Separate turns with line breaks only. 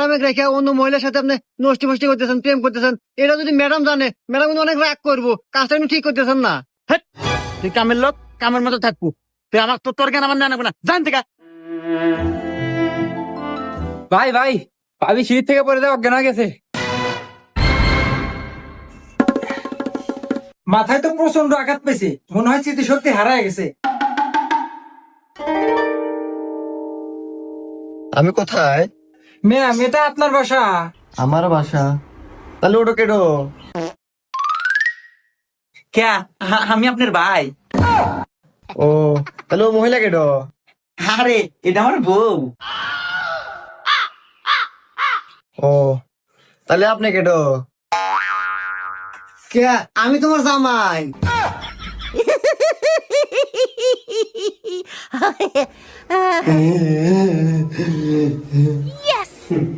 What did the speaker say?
ম্যাডামে রেখে অন্য মহিলার সাথে আপনি নষ্টি ফষ্টি করতেছেন প্রেম করতেছেন এটা যদি ম্যাডাম জানে ম্যাডাম কিন্তু অনেক রাগ করব কাজটা কিন্তু ঠিক করতেছেন না। হেট, তুই কামের লোক কামের মতো থাকব। তুই আমার তো তোর কেন আমার না না? জান থেকে।
ভাই ভাই ভাবি সিঁড়ি থেকে পড়ে দেওয়া অজ্ঞান হয়ে গেছে। মাথায় তো প্রচণ্ড আঘাত পেয়েছে মনে হয় স্মৃতি সত্যি হারায় গেছে।
আমি কোথায়?
ম্যাম এটা আপনার বাসা?
আমার বাসা। তাহলে ওটা কেডো?
ক্যা আমি আপনার ভাই।
ও তাহলে ও মহিলা কেডো?
আরে এটা আমার বউ।
ও তাহলে আপনি কেডো? কে আমি তোমার জামাই। Sí.